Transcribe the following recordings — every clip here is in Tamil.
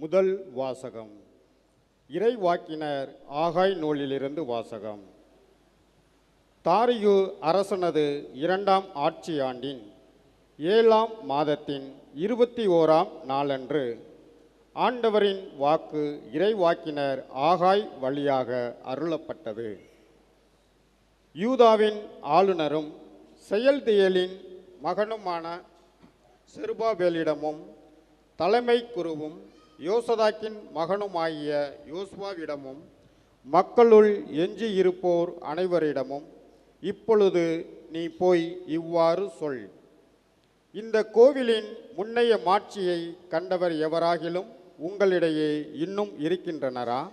முதல் வாசகம். இறைவாக்கினர் ஆகாய் நூலிலிருந்து வாசகம். தாரியு அரசனது இரண்டாம் ஆட்சி ஆண்டின் ஏழாம் மாதத்தின் இருபத்தி ஓராம் நாளன்று ஆண்டவரின் வாக்கு இறைவாக்கினர் ஆகாய் வழியாக அருளப்பட்டது. யூதாவின் ஆளுநரும் செயல்தியலின் மகனுமான செருபாபேலிடமும் தலைமை குருவும் யோசதாக்கின் மகனுமாகிய யோசுவாவிடமும் மக்களுள் எஞ்சி இருப்போர் அனைவரிடமும் இப்பொழுது நீ போய் இவ்வாறு சொல். இந்த கோவிலின் முன்னைய மாட்சியை கண்டவர் எவராகிலும் உங்களிடையே இன்னும் இருக்கின்றனரா?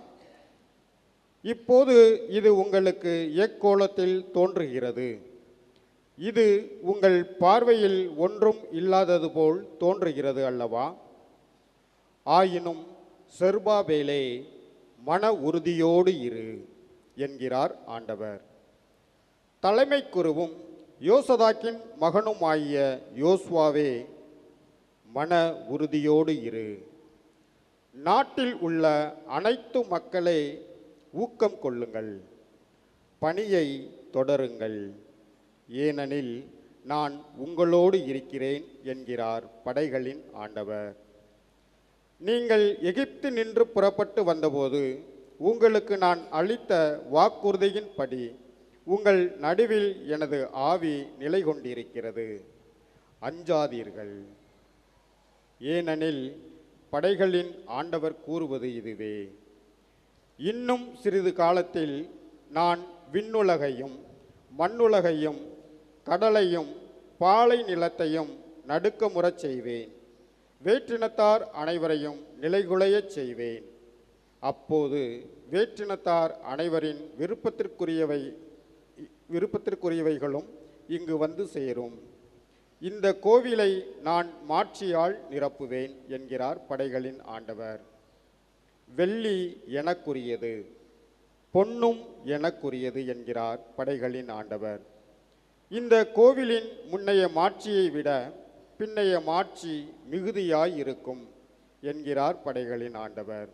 இப்போது இது உங்களுக்கு எக்கோலத்தில் தோன்றுகிறது. இது உங்கள் பார்வையில் ஒன்றும் இல்லாதது போல் தோன்றுகிறது அல்லவா? ஆயினும் செர்பாபேலே மன உறுதியோடு இரு என்கிறார் ஆண்டவர். தலைமை குருவும் யோசதாக்கின் மகனுமாகிய யோஸ்வாவே மன உறுதியோடு இரு. நாட்டில் உள்ள அனைத்து மக்களே ஊக்கம் கொள்ளுங்கள் பணியை தொடருங்கள். ஏனெனில் நான் உங்களோடு இருக்கிறேன் என்கிறார் படைகளின் ஆண்டவர். நீங்கள் எகிப்து நின்று புறப்பட்டு வந்தபோது உங்களுக்கு நான் அளித்த வாக்குறுதியின்படி உங்கள் நடுவில் எனது ஆவி நிலை கொண்டிருக்கிறது அஞ்சாதீர்கள். ஏனெனில் படைகளின் ஆண்டவர் கூறுவது இதுவே. இன்னும் சிறிது காலத்தில் நான் விண்ணுலகையும் மண்ணுலகையும் கடலையும் பாலை நிலத்தையும் நடுக்கமுறச் செய்வேன். வேற்றினத்தார் அனைவரையும் நிலைகுலையச் செய்வேன். அப்போது வேற்றினத்தார் அனைவரின் விருப்பத்திற்குரியவை விருப்பத்திற்குரியவைகளும் இங்கு வந்து சேரும். இந்த கோவிலை நான் மாட்சியால் நிரப்புவேன் என்கிறார் படைகளின் ஆண்டவர். வெள்ளி எனக்குரியது பொன்னும் எனக்குரியது என்கிறார் படைகளின் ஆண்டவர். இந்த கோவிலின் முன்னைய மாட்சியை விட பின்னைய மாட்சி மிகுதியாயிருக்கும் என்கிறார் படைகளின் ஆண்டவர்.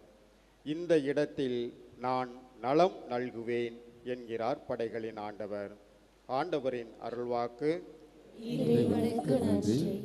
இந்த இடத்தில் நான் நலம் நல்குவேன் என்கிறார் படைகளின் ஆண்டவர். ஆண்டவரின் அருள்வாக்கு. இறைவனுக்கு நன்றி.